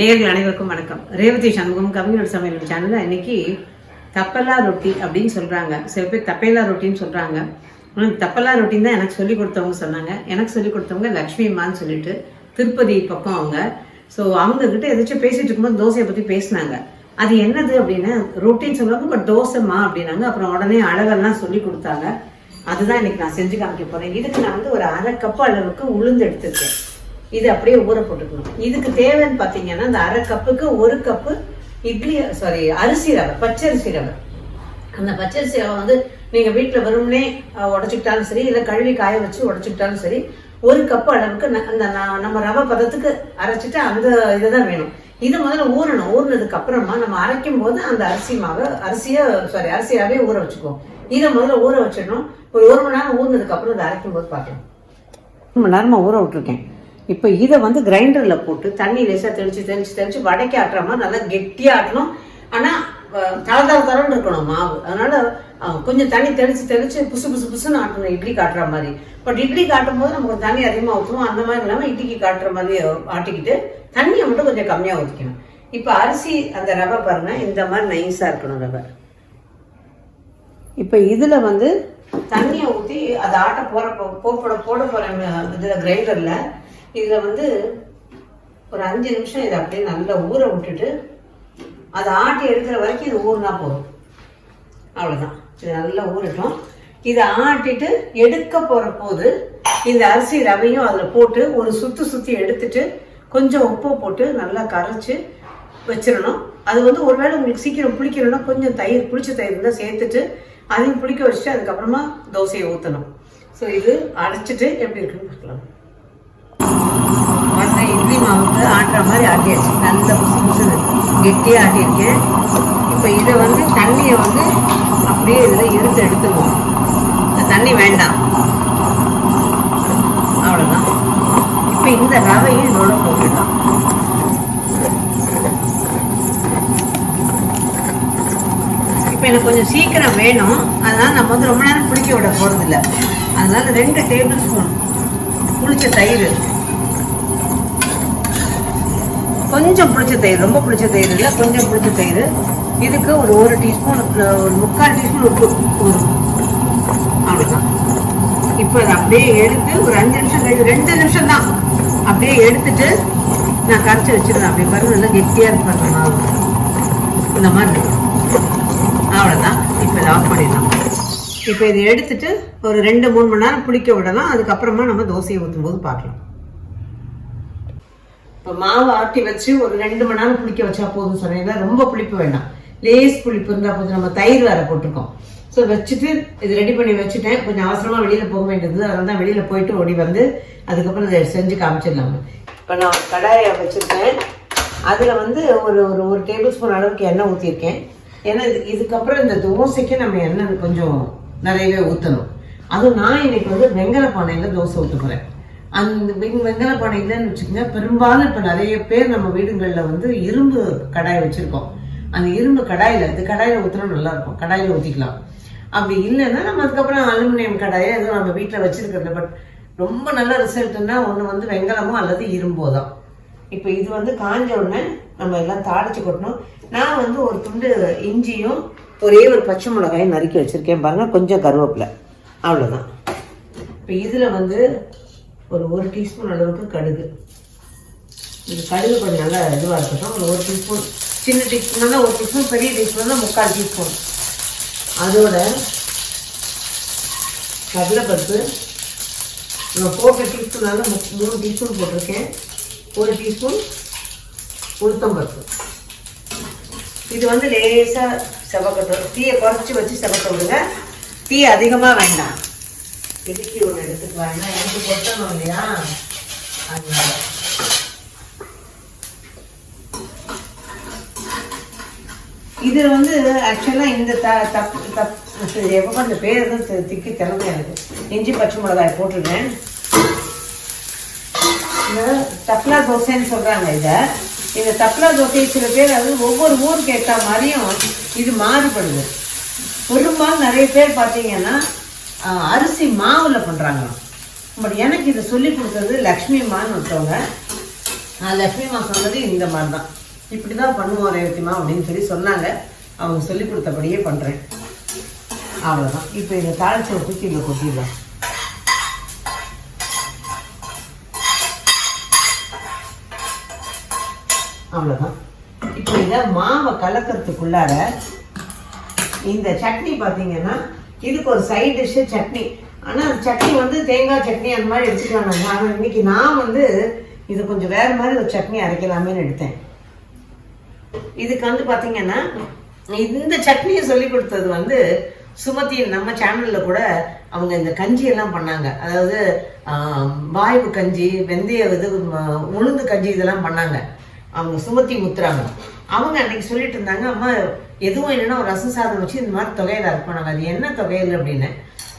நேர்கள் அனைவருக்கும் வணக்கம். ரேவதி சண்முகம் கவிஞர் சமையல் சேனல்ல இன்னைக்கு தப்பலா ரொட்டி அப்படின்னு சொல்கிறாங்க சில பேர் தப்பேலா ரொட்டின்னு சொல்கிறாங்க தப்பல்லா தப்பலா ரொட்டின்னு தான் எனக்கு சொல்லிக் கொடுத்தவங்க சொன்னாங்க. எனக்கு சொல்லி கொடுத்தவங்க லக்ஷ்மி அம்மான்னு சொல்லிட்டு திருப்பதி பக்கம் அவங்க. ஸோ அவங்கக்கிட்ட எதாச்சும் பேசிட்டு இருக்கும்போது தோசையை பற்றி பேசினாங்க. அது என்னது அப்படின்னா ரொட்டின்னு சொல்லுவாங்க பட் தோசைமா அப்படின்னாங்க. அப்புறம் உடனே அளவெல்லாம் சொல்லி கொடுத்தாங்க. அதுதான் இன்னைக்கு நான் செஞ்சு காமிக்க போகிறேன் இதுக்கு நான் வந்து ஒரு அரை கப் அளவுக்கு உளுந்து எடுத்துருக்கேன். இது அப்படியே ஊற போட்டுக்கணும். இதுக்கு தேவைன்னு பார்த்தீங்கன்னா இந்த அரை கப்புக்கு ஒரு கப்பு இட்லி சாரி அரிசி ரவை பச்சரிசி ரவை. அந்த பச்சரிசி ரவை வந்து நீங்கள் வீட்டில் வெறும்னே உடச்சிக்கிட்டாலும் சரி இல்லை கழுவி காய வச்சு உடச்சிக்கிட்டாலும் சரி ஒரு கப்பு அளவுக்கு ந- அந்த ந- நம்ம ரவை பதத்துக்கு அரைச்சிட்டு அந்த இதை தான் வேணும். இது முதல்ல ஊறணும். ஊறினதுக்கு அப்புறமா நம்ம அரைக்கும் போது அந்த அரிசி மாவை அரிசியை சாரி அரிசியாகவே ஊற வச்சுக்குவோம். இதை முதல்ல ஊற வச்சிடணும். ஒரு ஒரு மணி நேரம் ஊறினதுக்கு அப்புறம் அதை அரைக்கும் போது பார்க்கலாம். ஒரு மணி நேரமாக ஊற விட்டுருக்கேன். இப்போ இதை வந்து கிரைண்டரில் போட்டு தண்ணி லேசாக தெளிச்சு தெளிச்சு தெளிச்சு வடைக்கு ஆட்டுற மாதிரி நல்லா கெட்டியாக ஆட்டணும். ஆனால் தள தள தரன்னு இருக்கணும் மாவு. அதனால கொஞ்சம் தண்ணி தெளிச்சு தெளிச்சு புசு புசு புசுன்னு ஆட்டணும் இட்லி காட்டுற மாதிரி. பட் இட்லி காட்டும் போது நமக்கு தண்ணி அதிகமாக ஊற்றணும் அந்த மாதிரி இல்லாமல் இட்லிக்கு காட்டுற மாதிரி ஆட்டிக்கிட்டு தண்ணியை மட்டும் கொஞ்சம் கம்மியாக ஊற்றிக்கணும் இப்போ அரிசி அந்த ரவை பாருங்கள் இந்த மாதிரி நைஸாக இருக்கணும் ரவை. இப்போ இதில் வந்து தண்ணியை ஊற்றி அதை ஆட்ட போகிற போட போட போகிற இதில் கிரைண்டரில் இதில் வந்து ஒரு அஞ்சு நிமிஷம் இதை அப்படியே நல்லா ஊற விட்டுட்டு அதை ஆட்டி எடுக்கிற வரைக்கும் இது ஊறினா போதும். அவ்வளோதான் இது நல்லா ஊறட்டும். இதை ஆட்டிட்டு எடுக்க போகிற போது இந்த அரிசி ரவையும் அதில் போட்டு ஒரு சுற்றி சுற்றி எடுத்துட்டு கொஞ்சம் உப்பு போட்டு நல்லா கரைச்சி வச்சிடணும். அது வந்து ஒருவேளை உங்களுக்கு சீக்கிரம் புளிக்கணும்னா கொஞ்சம் தயிர் புளிச்ச தயிர் இருந்தால் சேர்த்துட்டு அதையும் புளிக்க வச்சுட்டு அதுக்கப்புறமா தோசையை ஊற்றணும் ஸோ இது அரைச்சிட்டு எப்படி இருக்குன்னு பார்க்கலாம். உடனே இட்லி மாவுக்கு ஆட்டுற மாதிரி ஆட்டியாச்சு. நல்ல புசு புசுன்னு. கெட்டியாக ஆட்டியிருக்கேன். இப்போ இதை வந்து தண்ணியை வந்து அப்படியே இதில் இழுத்து எடுத்துருவோம் தண்ணி வேண்டாம். அவ்வளோதான் இப்போ இந்த ரவையும் இதோட போட்டுடலாம். இப்போ எனக்கு கொஞ்சம் சீக்கிரம் வேணும். அதனால் நம்ம வந்து ரொம்ப நேரம் புளிக்க விட போகிறதில்ல அதனால் ரெண்டு டேபிள் ஸ்பூன் புளிச்ச தயிர் கொஞ்சம் புளிச்ச தயிர் ரொம்ப புளிச்ச தயிர் இல்லை கொஞ்சம் புளிச்ச தயிர். இதுக்கு ஒரு ஒரு டீஸ்பூன் ஒரு முக்கால் டீஸ்பூன் உப்பு. ஒரு அவ்வளோதான் இப்போ அதை அப்படியே எடுத்து ஒரு அஞ்சு நிமிஷம் கழிச்சு ரெண்டு நிமிஷம் தான். அப்படியே எடுத்துட்டு நான் கரைச்சி வச்சுருந்தேன் அப்படி பாருங்க நல்லா கெட்டியாக இருப்பாங்க மாவு இந்த மாதிரி. இருக்கும். அவ்வளோதான் இப்போ இதை ஆஃப் பண்ணிடலாம். இப்போ இதை எடுத்துட்டு ஒரு ரெண்டு மூணு மணி நேரம் புளிக்க விடலாம். அதுக்கப்புறமா நம்ம தோசையை ஊற்றும் போது பார்க்கலாம். இப்போ மாவு ஆட்டி வச்சு ஒரு ரெண்டு மணி நேரம் புளிக்க வச்சா போதும் சொன்னீங்கன்னா ரொம்ப புளிப்பு வேண்டாம். லேஸ் புளிப்பு இருந்தால் போதும். நம்ம தயிர் வேற போட்டிருக்கோம். ஸோ வச்சுட்டு இது ரெடி பண்ணி வச்சுட்டேன். கொஞ்சம் அவசரமாக வெளியில் போக வேண்டியது. அதனால தான் வெளியில் போயிட்டு ஓடி வந்து அதுக்கப்புறம் இதை செஞ்சு காமிச்சிடலாம். இப்போ நான் கடாயை வச்சுருக்கேன். அதில் வந்து ஒரு ஒரு ஒரு டேபிள் ஸ்பூன் அளவுக்கு எண்ணெய் ஊற்றிருக்கேன் ஏன்னா இது இதுக்கப்புறம் இந்த தோசைக்கு நம்ம எண்ணெய் கொஞ்சம் நிறையவே ஊற்றணும் அதுவும் நான் இன்னைக்கு வந்து வெங்கல பானையில் தோசை ஊற்ற போகிறேன் அந்த வெங் வெங்கல பானை இல்லைன்னு வச்சுக்கோங்க பெரும்பாலும் இப்போ நிறைய பேர் நம்ம வீடுகளில் வந்து இரும்பு கடாய் வச்சுருக்கோம். அந்த இரும்பு கடாயில் இந்த கடாயில் ஊற்றினா நல்லா இருக்கும் கடாயில் ஊற்றிக்கலாம் அப்படி இல்லைன்னா நம்ம அதுக்கப்புறம் அலுமினியம் கடாயை எதுவும் நம்ம வீட்டில் வச்சுருக்கிறது பட் ரொம்ப நல்ல ரிசல்ட்னா ஒன்று வந்து வெங்கலமோ அல்லது இரும்போ தான். இப்போ இது வந்து காஞ்ச உடனே நம்ம எல்லாம் தாளிச்சு கொட்டணும். நான் வந்து ஒரு துண்டு இஞ்சியும் ஒரே ஒரு பச்சை மிளகாயும் நறுக்கி வச்சுருக்கேன் பாருங்கள் கொஞ்சம் கருவேப்பிலை. அவ்வளோதான் இப்போ இதில் வந்து ஒரு ஒரு டீஸ்பூன் அளவுக்கு கடுகு. இது கடுகு கொஞ்சம் நல்லா இதுவாக இருக்கட்டும். ஒரு ஒரு டீஸ்பூன் சின்ன டீஸ்பூன்னா ஒரு டீஸ்பூன் பெரிய டீஸ்பூன்னா முக்கால் டீஸ்பூன் அதோட கடலைப்பருப்பு நான் போட்ட டீஸ்பூனால் மு- மூணு டீஸ்பூன் போட்டிருக்கேன். ஒரு டீஸ்பூன் உளுத்தம்பருப்பு. இது வந்து லேசாக செவக்கட்டும். தீயை குறைச்சி வச்சு செவக்க விடுங்க தீ அதிகமாக வேண்டாம். பிடிக்கி ஒன்று எடுத்துக்கலாம் ஏன்னா எனக்கு கொட்டணும் இல்லையா? அதனால. இது வந்து ஆக்சுவலாக இந்த த தப் தப் எப்போ அந்த பேர் தான் திக்கி திறமையாக இருக்குது இஞ்சி பச்சை மிளகாய் போட்டுருக்கேன். இந்த தப்லா தோசைன்னு சொல்கிறாங்க இதை. இந்த தப்லா தோசை சில பேர் அது ஒவ்வொரு ஊருக்கு ஏற்ற மாதிரியும் இது மாறுபடுது. பெரும்பாலும் நிறைய பேர் பார்த்தீங்கன்னா அரிசி மாவில் பண்ணுறாங்க பட் எனக்கு இதை சொல்லி கொடுத்தது லக்ஷ்மி அம்மான்னு ஒருத்தவங்க. நான் லக்ஷ்மிமா சொன்னது இந்த மாதிரி தான் இப்படி தான் பண்ணுவோம் ரேவதிமா அப்படின்னு சொல்லி சொன்னாங்க. அவங்க சொல்லி கொடுத்தபடியே பண்ணுறேன் அவ்வளோதான் இப்போ இதை தாளிச்ச தூக்கி இதில் கொட்டிடலாம். அவ்வளோதான் இப்போ இதை மாவை கலக்கிறதுக்குள்ளார இந்த சட்னி பார்த்தீங்கன்னா இதுக்கு ஒரு சைட் டிஷ்ஷு சட்னி. ஆனால் சட்னி வந்து தேங்காய் சட்னி அந்த மாதிரி எடுத்துக்கலாம் நம்ம. ஆனால் இன்னைக்கு நான் வந்து இது கொஞ்சம் வேற மாதிரி ஒரு சட்னி அரைக்கலாமேன்னு எடுத்தேன். இதுக்கு வந்து பார்த்தீங்கன்னா இந்த சட்னியை சொல்லி கொடுத்தது வந்து சுமத்தியின் நம்ம சேனல்ல கூட அவங்க இந்த கஞ்சி எல்லாம் பண்ணாங்க. அதாவது ஆஹ், வாய்வு கஞ்சி வெந்தய இது உளுந்து கஞ்சி இதெல்லாம் பண்ணாங்க. அவங்க சுமத்தி முத்துறாங்க அவங்க அன்னைக்கு சொல்லிட்டு இருந்தாங்க அம்மா எதுவும் என்னன்னா ஒரு ரசம் சாதம் வச்சு இந்த மாதிரி தொகையில அரைப்பாங்க அது என்ன தொகையில் அப்படின்னு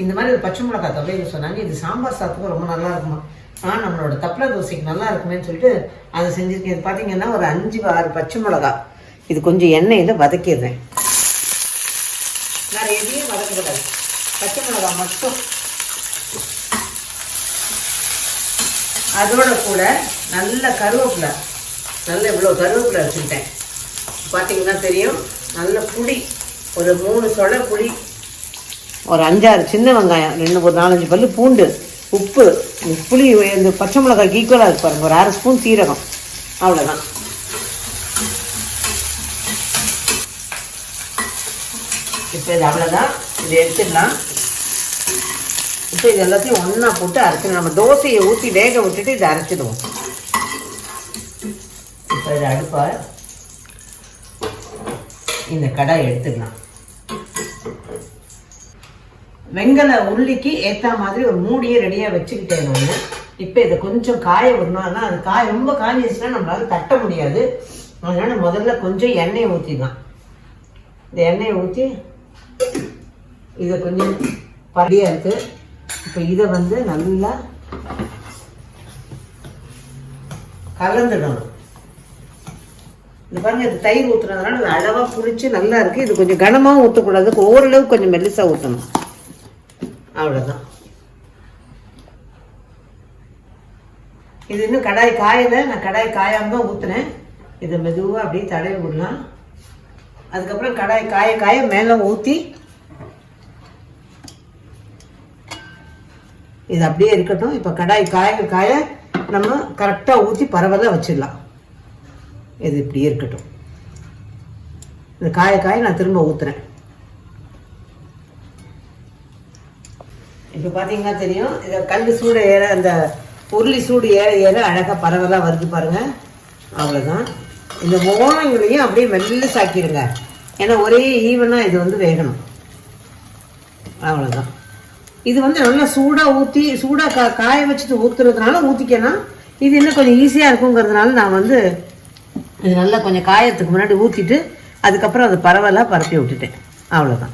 இந்த மாதிரி ஒரு பச்சை மிளகாய் தொகையில் சொன்னாங்க. இது சாம்பார் சாதத்துக்கு ரொம்ப நல்லா இருக்குமா? ஆ நம்மளோட தப்பல தோசைக்கு நல்லா இருக்குமேன்னு சொல்லிட்டு அதை செஞ்சிருக்கேன். இது பார்த்தீங்கன்னா ஒரு அஞ்சு ஆறு பச்சை மிளகாய். இது கொஞ்சம் எண்ணெயில் வதக்கிடுறேன். வேற எதையும் வதக்கக்கூடாது. பச்சை மிளகாய் மட்டும். அதோட கூட நல்ல கருவேப்பிலை. நல்ல இவ்வளோ கருவேப்பிலை வச்சுக்கிட்டேன் பார்த்தீங்கன்னா தெரியும். நல்ல புளி. ஒரு மூணு சொலை புளி. ஒரு அஞ்சாறு சின்ன வெங்காயம் ரெண்டு ஒரு நாலஞ்சு பல்லு பூண்டு உப்பு. புளி இந்த பச்சை மிளகாய்க்கு ஈக்குவலாக இருக்கு பாருங்க. ஒரு அரை ஸ்பூன் சீரகம். அவ்வளோதான் இப்போ இது அவ்வளோதான் இதை எடுத்துடலாம். இப்போ இது எல்லாத்தையும் ஒன்றா போட்டு அரைச்சிடும் நம்ம தோசையை ஊற்றி வேக விட்டுட்டு இதை அரைச்சிடுவோம். இப்போ இதை அடுப்பா இந்த கடாய் எடுத்துக்கலாம். வெங்கல உள்ளிக்கு ஏற்ற மாதிரி ஒரு மூடியை ரெடியாக வச்சுக்கிட்டேன் நான். இப்போ இதை கொஞ்சம் காய விடணும். ஆனால் அது காய ரொம்ப காஞ்சிச்சுன்னா நம்மளால தட்ட முடியாது. அதனால முதல்ல கொஞ்சம் எண்ணெயை ஊற்றிக்கலாம் இந்த எண்ணெயை ஊற்றி இதை கொஞ்சம் படியாக இருக்குது இப்போ இதை வந்து நல்லா கலந்துடணும். இந்த பாருங்கள் இது தயிர் ஊற்றுறதுனால அது அளவாக புளிச்சு நல்லா இருக்குது இது கொஞ்சம் கனமாகவும் ஊற்றக்கூடாது ஓரளவு கொஞ்சம் மெல்லிசாக ஊற்றணும் அவ்வளோதான் இது இன்னும் கடாய் காயலை நான் கடாய் காயாமல் தான் ஊற்றுனேன் இதை மெதுவாக அப்படியே தடவி விடலாம். அதுக்கப்புறம் கடாய் காய காய மேலே ஊற்றி இது அப்படியே இருக்கட்டும். இப்போ கடாய் காய காய நம்ம கரெக்டாக ஊற்றி பரவலாக வச்சிடலாம். இது இப்படி இருக்கட்டும். இந்த காய காய நான் திரும்ப ஊற்றுறேன் இப்போ பார்த்தீங்கன்னா தெரியும் இதை கல் சூடு ஏற அந்த உருளி சூடு ஏற ஏற அழகாக பரவலாக வருது பாருங்கள் அவ்வளோதான் இந்த ஓனங்களையும் அப்படியே மெல்ல சாக்கிடுங்க. ஏன்னா ஒரே ஈவனாக இது வந்து வேகணும். அவ்வளோதான் இது வந்து நல்லா சூடாக ஊற்றி சூடாக கா காய வச்சுட்டு ஊற்றுறதுனால ஊற்றிக்கலாம் இது இன்னும் கொஞ்சம் ஈஸியாக இருக்குங்கிறதுனால நான் வந்து இது நல்லா கொஞ்சம் காயத்துக்கு முன்னாடி ஊற்றிட்டு அதுக்கப்புறம் அதை பரவலாக பரப்பி விட்டுட்டேன். அவ்வளோதான்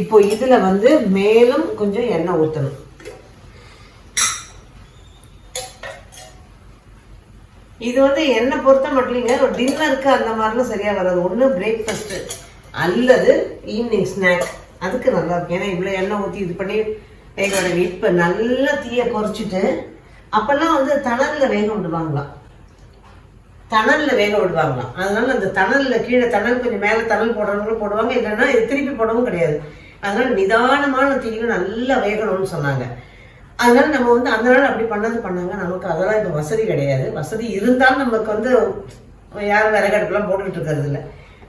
இப்போ இதில் வந்து மேலும் கொஞ்சம் எண்ணெய் ஊற்றணும் இது வந்து என்னை பொறுத்த மட்டும் இல்லைங்க ஒரு டின்னருக்கு அந்த மாதிரிலாம் சரியாக வராது. ஒன்று பிரேக்ஃபாஸ்ட்டு அல்லது ஈவினிங் ஸ்நாக் அதுக்கு நல்லா இருக்கும். ஏன்னா இவ்வளோ எண்ணெய் ஊற்றி இது பண்ணி வேக விடுங்க இப்போ நல்லா தீயை குறைச்சிட்டு அப்போல்லாம் வந்து தணலில் வேக விடுவாங்களாம். தணல்ல வேக விடுவாங்களாம். அதனால அந்த தணல்ல கீழே தணல் கொஞ்சம் மேலே தணல் போடுறவங்களும் போடுவாங்க. இல்லைன்னா இது திருப்பி போடவும் கிடையாது. அதனால நிதானமான தீயில நல்லா வேகணும்னு சொன்னாங்க. அதனால நம்ம வந்து அந்த நாள் அப்படி பண்ணது பண்ணாங்க. நமக்கு அதெல்லாம் இப்போ வசதி கிடையாது. வசதி இருந்தாலும் நமக்கு வந்து யாரும் விறகடுப்புலாம் போட்டுக்கிட்டு இருக்கிறது இல்லை.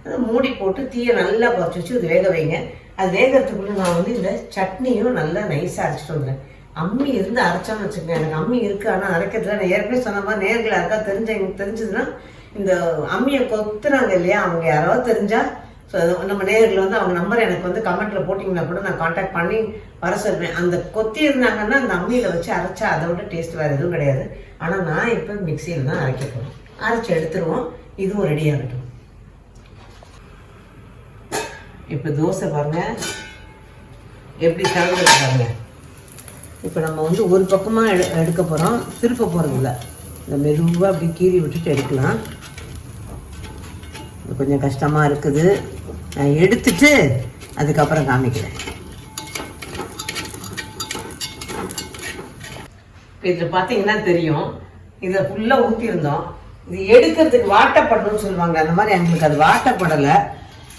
அதை மூடி போட்டு தீயை நல்லா குறைச்சி வச்சு இது வேக வைங்க. அது வேகிறதுக்குள்ளே நான் வந்து இந்த சட்னியும் நல்லா நைஸாக அரைச்சிட்டு வந்துடுறேன். அம்மி இருந்து அரைச்சோம்னு வச்சுக்கோங்க. எனக்கு அம்மி இருக்கு ஆனால் அரைக்கிறதுல நான் ஏற்கனவே சொன்ன மாதிரி நேரில் யாருக்கா தெரிஞ்ச தெரிஞ்சதுன்னா இந்த அம்மியை கொத்துறாங்க இல்லையா? அவங்க யாராவது தெரிஞ்சா ஸோ நம்ம நேரில் வந்து அவங்க நம்பர் எனக்கு வந்து கமெண்ட்ல போட்டிங்கன்னா கூட நான் காண்டாக்ட் பண்ணி வர சொல்வேன். அந்த கொத்தி இருந்தாங்கன்னா அந்த அம்மியில் வச்சு அரைச்சா அதை விட டேஸ்ட் வேறு எதுவும் கிடையாது. ஆனால் நான் இப்போ மிக்சியில் தான் அரைக்க போகிறேன் அரைச்சி எடுத்துருவோம். இதுவும் ரெடி ஆகட்டும் இப்போ தோசை பாருங்க. எப்படி கலந்து பாருங்க. இப்போ நம்ம வந்து ஒரு பக்கமாக எடு எடுக்க போகிறோம் திருப்ப போகிறதில்ல இந்த மெதுவாக அப்படி கீறி விட்டுட்டு எடுக்கலாம். கொஞ்சம் கஷ்டமாக இருக்குது. நான் எடுத்துட்டு அதுக்கப்புறம் காமிக்கிறேன். இதில் பார்த்தீங்கன்னா தெரியும். இதை ஃபுல்லாக ஊற்றிருந்தோம் இது எடுக்கிறதுக்கு வாட்டப்படணும்னு சொல்லுவாங்க. அந்த மாதிரி எங்களுக்கு அது வாட்டப்படலை.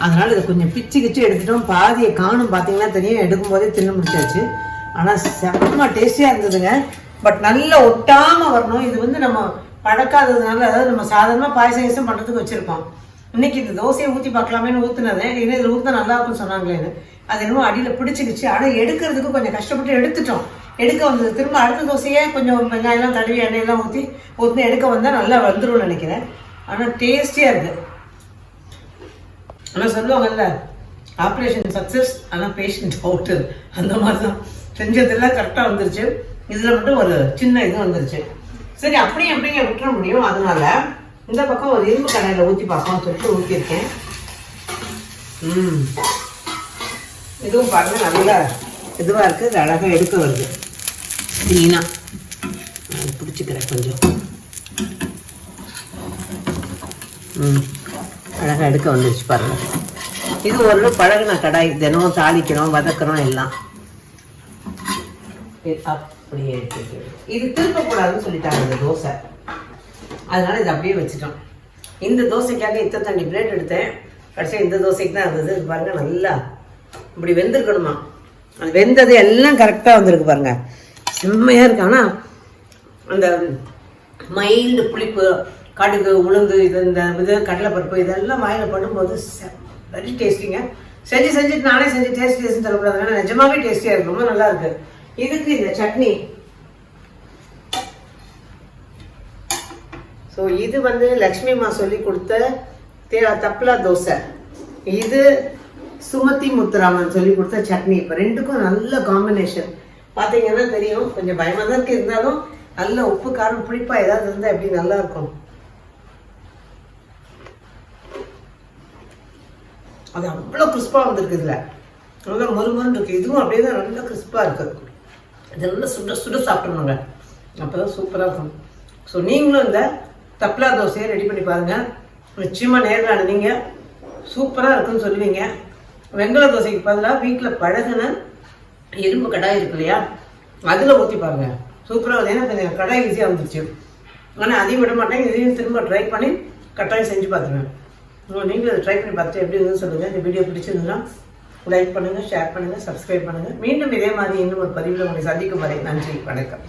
அதனால இதை கொஞ்சம் பிச்சு கிச்சு எடுத்துட்டோம். பாதியை காணும் பார்த்தீங்கன்னா தெரியும். எடுக்கும் போதே தின்னு முடிச்சாச்சு. ஆனால் செம்ம டேஸ்டியாக இருந்ததுங்க. பட் நல்லா ஒட்டாமல் வரணும். இது வந்து நம்ம பழக்காததுனால அதாவது நம்ம சாதாரணமாக பாயசம் கீசம் பண்ணுறதுக்கு வச்சுருக்கோம் இன்னைக்கு இந்த தோசையை ஊற்றி பார்க்கலாமேன்னு ஊற்றுனதேன் ஏன்னா இதில் ஊற்றினா நல்லா இருக்கும்னு சொன்னாங்களேன்னு அது என்னமோ அடியில் பிடிச்சிக்கிச்சு. ஆனால் எடுக்கிறதுக்கு கொஞ்சம் கஷ்டப்பட்டு எடுத்துட்டோம். எடுக்க வந்தது. திரும்ப அடுத்த தோசையே கொஞ்சம் வெங்காயம்லாம் தடவி எண்ணெயெல்லாம் ஊற்றி ஊற்றி எடுக்க வந்தால் நல்லா வந்துடும் நினைக்கிறேன். ஆனால் டேஸ்டியாக இருக்குது ஆனால் சொல்லுவாங்கல்ல ஆப்ரேஷன் சக்ஸஸ் ஆனால் பேஷண்ட் அவுட்டு அந்த மாதிரி தான் செஞ்சதெல்லாம் கரெக்டாக வந்துருச்சு. இதில் மட்டும் ஒரு சின்ன இது வந்துருச்சு. சரி அப்படியே எப்படிங்க விட்டுற முடியும். அதனால இந்த பக்கம் ஒரு இரும்பு கடையில் ஊற்றி பார்ப்போம் சொல்லிட்டு ஊற்றிருக்கேன் ம். இதுவும் பாருங்கள் நல்லா இதுவாக இருக்குது இது அழகாக எடுக்க வருது. க்ளீனாக பிடிச்சிக்கிறேன் கொஞ்சம். ம். அழகாக எடுக்க வந்துருச்சு பாருங்கள் இது ஒரு பழகின கடாய். தினமும் தாளிக்கிறோம் வதக்கிறோம் எல்லாம். அப்படியே எடுத்து இது திருப்பக்கூடாதுன்னு சொல்லிட்டாங்க இந்த தோசை. அதனால இதை அப்படியே வச்சுட்டோம். இந்த தோசைக்காக இத்தனை தண்ணி பிளேட் எடுத்தேன். கடைசியாக இந்த தோசைக்கு தான் இருந்தது. இது பாருங்க நல்லா இப்படி வெந்திருக்கணுமா? அது வெந்தது எல்லாம் கரெக்டாக வந்திருக்கு பாருங்க. செம்மையாக இருக்கு. ஆனால் அந்த மைல்டு புளிப்பு கடுகு உளுந்து இது இந்த இது கடலைப்பருப்பு இதெல்லாம் வாயில் படும்போது வெரி டேஸ்டிங்க செஞ்சு செஞ்சுட்டு நானே செஞ்சு டேஸ்ட் டேஸ்ட்னு தரக்கூடாது ஆனால் நிஜமாவே டேஸ்டியாக இருக்கு. ரொம்ப நல்லா இருக்குது இதுக்கு இந்த சட்னி. ஸோ இது வந்து லக்ஷ்மி அம்மா சொல்லி கொடுத்த தே தப்லா தோசை. இது சுமதி முத்துராமன் சொல்லி கொடுத்த சட்னி. இப்போ ரெண்டுக்கும் நல்ல காம்பினேஷன் பார்த்தீங்கன்னா தெரியும் கொஞ்சம் பயமாக தான் இருக்கு. இருந்தாலும் நல்ல உப்பு காரம் புளிப்பாக ஏதாவது இருந்தால் எப்படி நல்லா இருக்கும். அது அவ்வளோ கிறிஸ்பாக வந்திருக்கு இதில். நல்லா மொறுமொறுன்னு இருக்குது இதுவும் அப்படியே தான் நல்லா கிறிஸ்பாக இருக்குது இது நல்லா சுட சுட சாப்பிடணுங்க. அப்போ தான் சூப்பராக இருக்கும். ஸோ நீங்களும் இந்த தப்லா தோசையை ரெடி பண்ணி பாருங்கள் நிச்சயமாக நேரில் நீங்கள் சூப்பராக இருக்குன்னு சொல்லுவீங்க. வெங்கல தோசைக்கு பதிலாக வீட்டில் பழகின இரும்பு கடாய் இருக்கு இல்லையா? அதில் ஊற்றி பாருங்க. சூப்பராக வந்து ஏன்னா கொஞ்சம் கடாய் ஈஸியாக வந்துருச்சு. ஆனால் அதையும் விட மாட்டேன். இதையும் திரும்ப ட்ரை பண்ணி கட்டாயம் செஞ்சு பார்த்துருவேன். நீங்களும் அதை ட்ரை பண்ணி பார்த்துட்டு எப்படி இருந்ததுன்னு சொல்லுங்கள் இந்த வீடியோ பிடிச்சிருந்ததுன்னா லைக் பண்ணுங்கள் ஷேர் பண்ணுங்கள் சப்ஸ்கிரைப் பண்ணுங்கள் மீண்டும் இதே மாதிரி இன்னும் ஒரு பதிவில் உங்களை சந்திக்கும் வரை நன்றி வணக்கம்.